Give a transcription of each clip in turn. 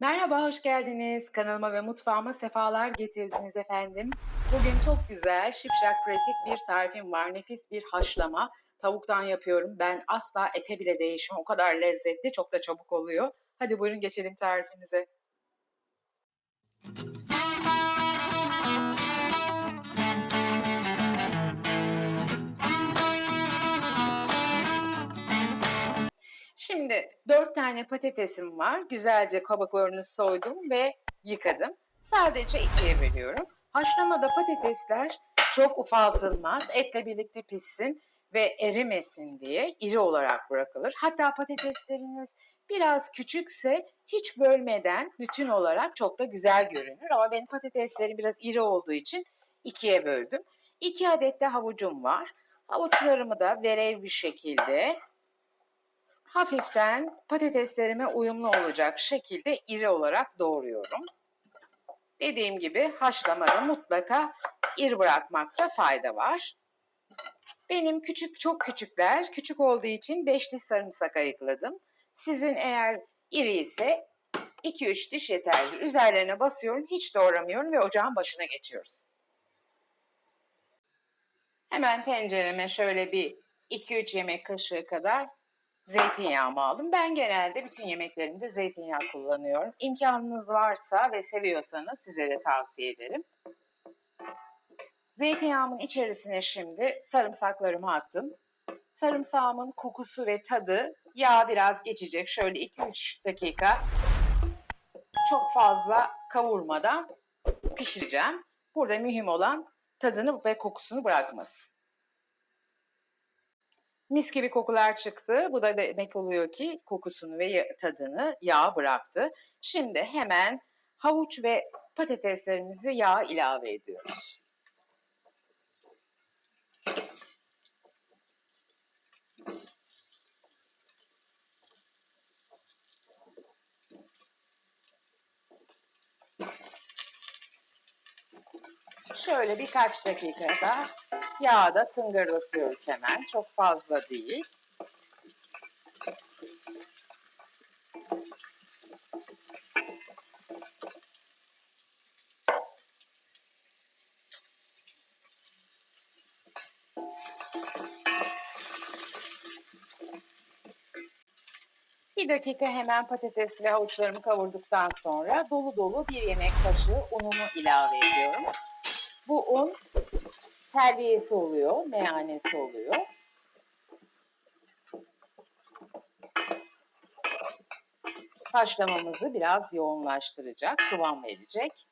Merhaba, hoş geldiniz. Kanalıma ve mutfağıma sefalar getirdiniz efendim. Bugün çok güzel, şipşak, pratik bir tarifim var. Nefis bir haşlama. Tavuktan yapıyorum. Ben asla ete bile değişmem. O kadar lezzetli, çok da çabuk oluyor. Hadi buyurun geçelim tarifimize. Şimdi dört tane patatesim var. Güzelce kabuklarını soydum ve yıkadım. Sadece ikiye bölüyorum. Haşlamada patatesler çok ufaltılmaz. Etle birlikte pişsin ve erimesin diye iri olarak bırakılır. Hatta patatesleriniz biraz küçükse hiç bölmeden bütün olarak çok da güzel görünür. Ama benim patateslerim biraz iri olduğu için ikiye böldüm. İki adet de havucum var. Havuçlarımı da verev bir şekilde hafiften patateslerime uyumlu olacak şekilde iri olarak doğruyorum. Dediğim gibi haşlamada mutlaka iri bırakmakta fayda var. Benim küçük çok küçükler, küçük olduğu için 5 diş sarımsak ayıkladım. Sizin eğer iri ise 2-3 diş yeterlidir. Üzerlerine basıyorum, hiç doğramıyorum ve ocağın başına geçiyoruz. Hemen tencereme şöyle bir 2-3 yemek kaşığı kadar zeytinyağımı aldım. Ben genelde bütün yemeklerimde zeytinyağı kullanıyorum. İmkanınız varsa ve seviyorsanız size de tavsiye ederim. Zeytinyağımın içerisine şimdi sarımsaklarımı attım. Sarımsağımın kokusu ve tadı yağ biraz geçecek. Şöyle 2-3 dakika çok fazla kavurmadan pişireceğim. Burada mühim olan tadını ve kokusunu bırakması. Mis gibi kokular çıktı. Bu da demek oluyor ki kokusunu ve tadını yağ bıraktı. Şimdi hemen havuç ve patateslerimizi yağ ilave ediyoruz. Şöyle birkaç dakikada yağda tıngırdatıyoruz hemen. Çok fazla değil. Bir dakika hemen patates ve havuçlarımı kavurduktan sonra dolu dolu bir yemek kaşığı unumu ilave ediyorum. Bu un terbiyesi oluyor, meyanesi oluyor. Haşlamamızı biraz yoğunlaştıracak, kıvam verecek.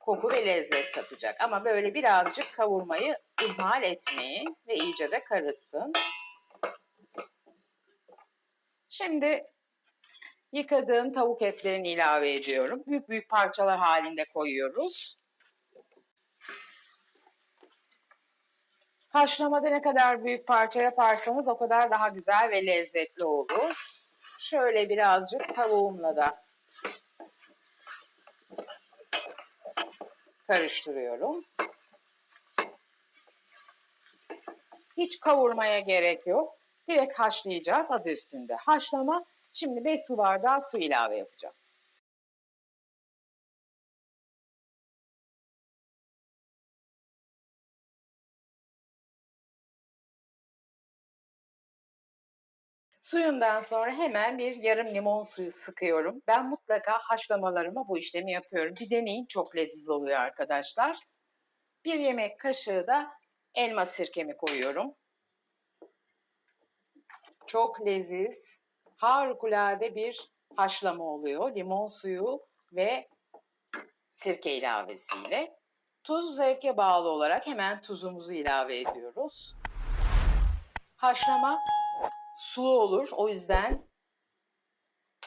Koku ve lezzet katacak. Ama böyle birazcık kavurmayı ihmal etmeyin ve iyice de karışsın. Şimdi yıkadığım tavuk etlerini ilave ediyorum. Büyük büyük parçalar halinde koyuyoruz. Haşlamada ne kadar büyük parça yaparsanız o kadar daha güzel ve lezzetli olur. Şöyle birazcık tavuğumla da karıştırıyorum. Hiç kavurmaya gerek yok. Direkt haşlayacağız adı üstünde. Haşlama. Şimdi 5 su bardağı su ilave yapacağım. Suyundan sonra hemen bir yarım limon suyu sıkıyorum. Ben mutlaka haşlamalarıma bu işlemi yapıyorum. Bir deneyin çok leziz oluyor arkadaşlar. Bir yemek kaşığı da elma sirkemi koyuyorum. Çok leziz, harikulade bir haşlama oluyor. Limon suyu ve sirke ilavesiyle. Tuz zevke bağlı olarak hemen tuzumuzu ilave ediyoruz. Haşlama sulu olur. O yüzden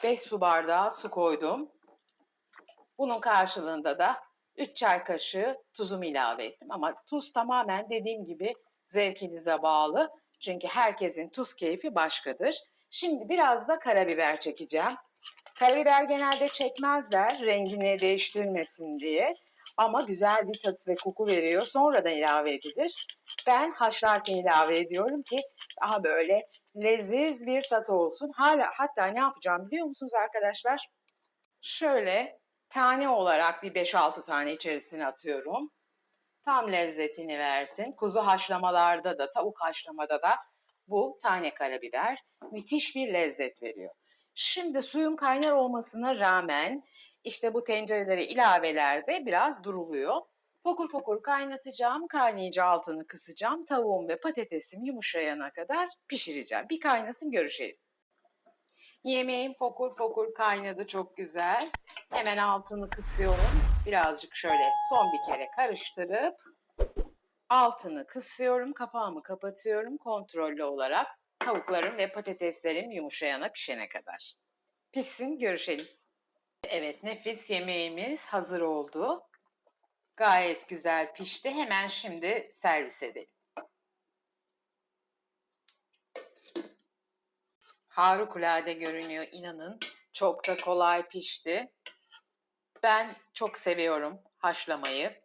5 su bardağı su koydum. Bunun karşılığında da 3 çay kaşığı tuzumu ilave ettim. Ama tuz tamamen dediğim gibi zevkinize bağlı. Çünkü herkesin tuz keyfi başkadır. Şimdi biraz da karabiber çekeceğim. Karabiber genelde çekmezler rengini değiştirmesin diye. Ama güzel bir tat ve koku veriyor. Sonradan ilave edilir. Ben haşlarken ilave ediyorum ki daha böyle leziz bir tat olsun. Hala hatta ne yapacağım biliyor musunuz arkadaşlar? Şöyle tane olarak bir 5-6 tane içerisine atıyorum. Tam lezzetini versin. Kuzu haşlamalarda da, tavuk haşlamada da bu tane karabiber müthiş bir lezzet veriyor. Şimdi suyun kaynar olmasına rağmen işte bu tencerelere ilavelerde biraz duruluyor. Fokur fokur kaynatacağım. Kaynayınca altını kısacağım. Tavuğum ve patatesim yumuşayana kadar pişireceğim. Bir kaynasın görüşelim. Yemeğim fokur fokur kaynadı çok güzel. Hemen altını kısıyorum. Birazcık şöyle son bir kere karıştırıp altını kısıyorum. Kapağımı kapatıyorum kontrollü olarak. Tavuklarım ve patateslerim yumuşayana pişene kadar. Pişsin görüşelim. Evet nefis yemeğimiz hazır oldu. Gayet güzel pişti. Hemen şimdi servis edelim. Harikulade görünüyor inanın. Çok da kolay pişti. Ben çok seviyorum haşlamayı.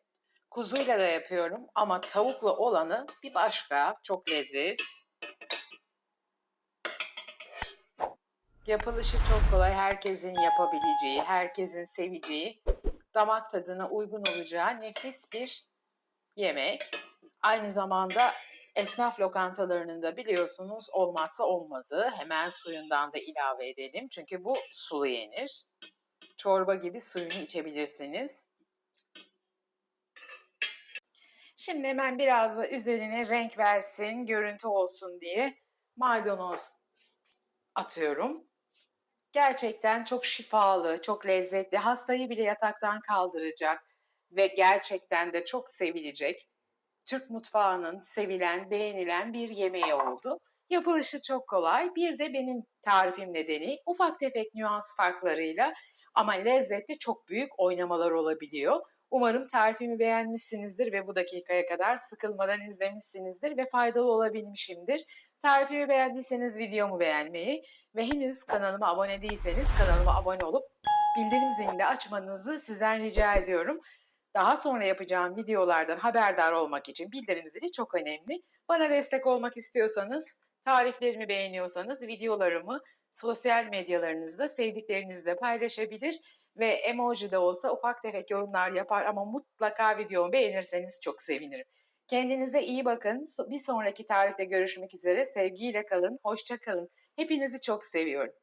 Kuzuyla da yapıyorum ama tavukla olanı bir başka. Çok leziz. Yapılışı çok kolay. Herkesin yapabileceği, herkesin seveceği, damak tadına uygun olacağı nefis bir yemek. Aynı zamanda esnaf lokantalarının da biliyorsunuz olmazsa olmazı. Hemen suyundan da ilave edelim. Çünkü bu sulu yenir. Çorba gibi suyunu içebilirsiniz. Şimdi hemen biraz da üzerine renk versin, görüntü olsun diye maydanoz atıyorum. Gerçekten çok şifalı, çok lezzetli, hastayı bile yataktan kaldıracak ve gerçekten de çok sevilecek Türk mutfağının sevilen, beğenilen bir yemeği oldu. Yapılışı çok kolay. Bir de benim tarifim nedeni ufak tefek nüans farklarıyla ama lezzette çok büyük oynamalar olabiliyor. Umarım tarifimi beğenmişsinizdir ve bu dakikaya kadar sıkılmadan izlemişsinizdir ve faydalı olabilmişimdir. Tarifimi beğendiyseniz videomu beğenmeyi ve henüz kanalıma abone değilseniz kanalıma abone olup bildirim zilini açmanızı sizden rica ediyorum. Daha sonra yapacağım videolardan haberdar olmak için bildirim zili çok önemli. Bana destek olmak istiyorsanız, tariflerimi beğeniyorsanız videolarımı sosyal medyalarınızda sevdiklerinizle paylaşabilir ve emoji de olsa ufak tefek yorumlar yapar ama mutlaka videomu beğenirseniz çok sevinirim. Kendinize iyi bakın. Bir sonraki tarihte görüşmek üzere. Sevgiyle kalın, hoşça kalın. Hepinizi çok seviyorum.